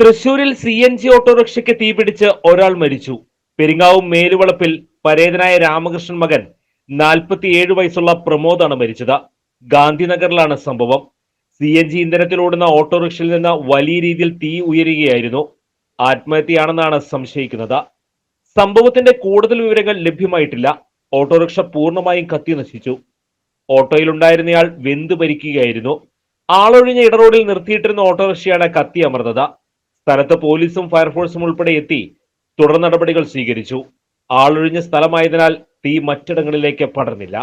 തൃശൂരിൽ C N G ഓട്ടോറിക്ഷയ്ക്ക് തീപിടിച്ച് ഒരാൾ മരിച്ചു. പെരിങ്ങാവും മേലുവളപ്പിൽ പരേതനായ രാമകൃഷ്ണൻ മകൻ നാൽപ്പത്തിയേഴ് വയസ്സുള്ള പ്രമോദാണ് മരിച്ചത്. ഗാന്ധിനഗറിലാണ് സംഭവം. സി എൻ ജി ഇന്ധനത്തിലോടുന്ന ഓട്ടോറിക്ഷയിൽ നിന്ന് വലിയ രീതിയിൽ തീ ഉയരുകയായിരുന്നു. ആത്മഹത്യയാണെന്നാണ് സംശയിക്കുന്നത്. സംഭവത്തിന്റെ കൂടുതൽ വിവരങ്ങൾ ലഭ്യമായിട്ടില്ല. ഓട്ടോറിക്ഷ പൂർണമായും കത്തി നശിച്ചു ഓട്ടോയിലുണ്ടായിരുന്നയാൾ വെന്ത് പരിക്കുകയായിരുന്നു ആളൊഴിഞ്ഞ ഇടറോഡിൽ നിർത്തിയിട്ടിരുന്ന ഓട്ടോറിക്ഷയാണ് കത്തി അമർന്നത് സ്ഥലത്ത് പോലീസും ഫയർഫോഴ്സും ഉൾപ്പെടെ എത്തി തുടർ നടപടികൾ സ്വീകരിച്ചു. ആളൊഴിഞ്ഞ സ്ഥലമായതിനാൽ തീ മറ്റിടങ്ങളിലേക്ക് പടർന്നില്ല.